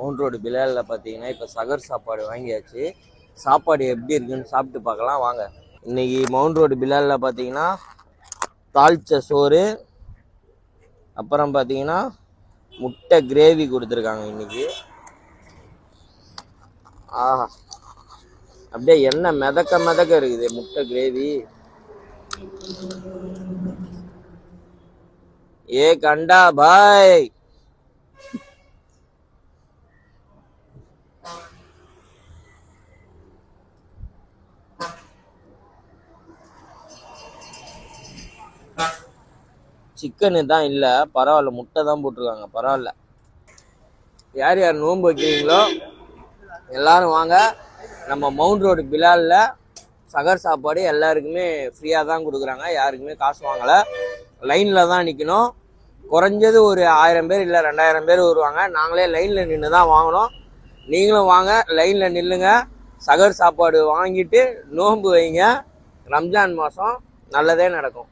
Mount road பிலாலில் பார்த்தீங்கன்னா இப்போ சகர் சாப்பாடு வாங்கியாச்சு. சாப்பாடு எப்படி இருக்குன்னு சாப்பிட்டு பார்க்கலாம். வாங்க. இன்னைக்கு மவுண்ட் ரோடு பிலாலில் பார்த்தீங்கன்னா தாளிச்ச சோறு அப்புறம் பார்த்தீங்கன்னா முட்டை கிரேவி கொடுத்துருக்காங்க இன்றைக்கி ஆஹா. அப்படியே எண்ணெய் மிதக்க மிதக்க இருக்குது முட்டை கிரேவி ஏ கண்டா பாய். சிக்கனு தான் இல்லை. பரவாயில்ல முட்டை தான் போட்டிருக்காங்க பரவாயில்ல. யார் யார் நோன்பு வைக்கிறீங்களோ எல்லாரும் வாங்க. நம்ம மவுண்ட் ரோடு பிலாலில் சகர் சாப்பாடு எல்லாருக்குமே ஃப்ரீயாக தான் கொடுக்குறாங்க. யாருக்குமே காசு வாங்கலை. லைனில் தான் நிற்கணும் குறைஞ்சது ஒரு ஆயிரம் பேர் இல்லை ரெண்டாயிரம் பேர் வருவாங்க. நாங்களே லைனில் நின்று தான் வாங்கினோம் நீங்களும் வாங்க லைனில் நில்லுங்க. சகர் சாப்பாடு வாங்கிட்டு நோன்பு வைங்க. ரம்ஜான் மாதம் நல்லதே நடக்கும்.